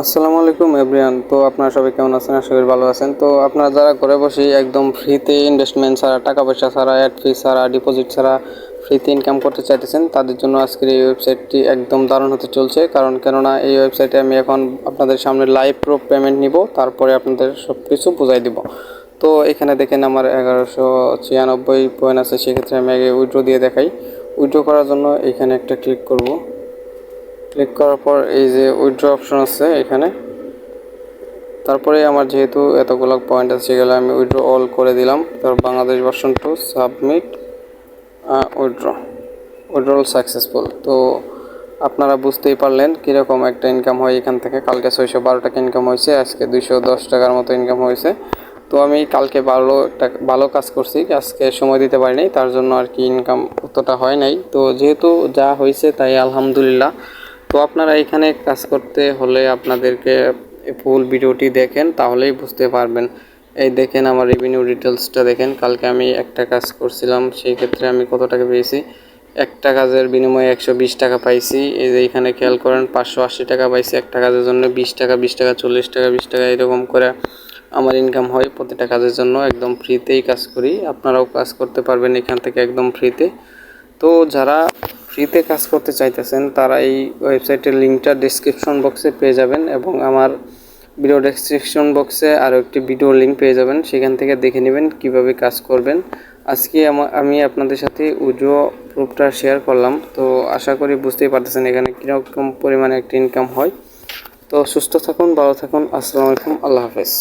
আসসালামু আলাইকুম, এভরিয়ান। তো আপনারা সবাই কেমন আছেন? আশা করি ভালো আছেন। তো আপনারা যারা ঘরে বসে একদম ফ্রিতে ইনভেস্টমেন্ট ছাড়া, টাকা পয়সা ছাড়া অ্যাড ফি ছাড়া ডিপোজিট ছাড়া ফ্রিতে ইনকাম করতে চাইতেছেন, তাদের জন্য আজকের এই ওয়েবসাইটটি একদম দারুণ হতে চলছে। কারণ কেননা এই ওয়েবসাইটে আমি এখন আপনাদের সামনে লাইভ প্রো পেমেন্ট নিব, তারপরে আপনাদের সব কিছু বুঝাই দিব। তো এখানে দেখেন আমার এগারোশো ছিয়ানব্বই পয়েন্ট আছে, সেক্ষেত্রে আমি আগে উইড্রো দিয়ে দেখাই। উইড্রো করার জন্য এখানে একটা ক্লিক করব। ক্লিক করার পর এই যে উইথড্র অপশন আছে এখানে। তারপরে আমার যেহেতু এতগুলো পয়েন্ট আছে সেগুলো আমি উইথড্র অল করে দিলাম। তারপর Bangladesh version two submit withdraw withdrawal successful তো আপনারা বুঝতেই পারলেন কীরকম একটা ইনকাম হয় এখান থেকে। কালকে ছয়শো বারো টাকা ইনকাম হয়েছে, আজকে দুইশো দশ টাকার মতো ইনকাম হয়েছে। তো আমি কালকে ভালো একটা, ভালো কাজ করছি। আজকে সময় দিতে পারিনি, তার জন্য আর কি ইনকাম অতটা হয় নাই। তো যেহেতু যা হয়েছে তাই আলহামদুলিল্লাহ। তো আপনারা এখানে কাজ করতে হলে আপনাদেরকে ফুল ভিডিওটি দেখেন, তাহলেই বুঝতে পারবেন। এই দেখেন আমার রেভিনিউ ডিটেলসটা দেখেন, কালকে আমি একটা কাজ করছিলাম, সেই ক্ষেত্রে আমি কত টাকা পেয়েছি? একটা কাজের বিনিময়ে একশো বিশ টাকা পাইছি, এই যে এখানে খেয়াল করেন, পাঁচশো আশি টাকা পাইছি একটা কাজের জন্য, বিশ টাকা বিশ টাকা, চল্লিশ টাকা, বিশ টাকা, এরকম করে আমার ইনকাম হয় প্রতিটা কাজের জন্য, একদম ফ্রিতেই কাজ করি। আপনারাও কাজ করতে পারবেন এখান থেকে একদম ফ্রিতে তো যারা ফ্রিতে কাজ করতে চাইতেছেন, তারা এই ওয়েবসাইটের লিঙ্কটা ডিসক্রিপশন বক্সে পেয়ে যাবেন এবং আমার ভিডিও ডেসক্রিপশন বক্সে আরও একটি ভিডিও লিঙ্ক পেয়ে যাবেন, সেখান থেকে দেখে নেবেন কীভাবে কাজ করবেন। আজকে আমি আপনাদের সাথে উজো প্রুফটা শেয়ার করলাম, তো আশা করি বুঝতেই পারতেছেন এখানে কীরকম পরিমাণে একটি ইনকাম হয়। তো সুস্থ থাকুন, ভালো থাকুন, আসসালামু আলাইকুম, আল্লাহ হাফেজ।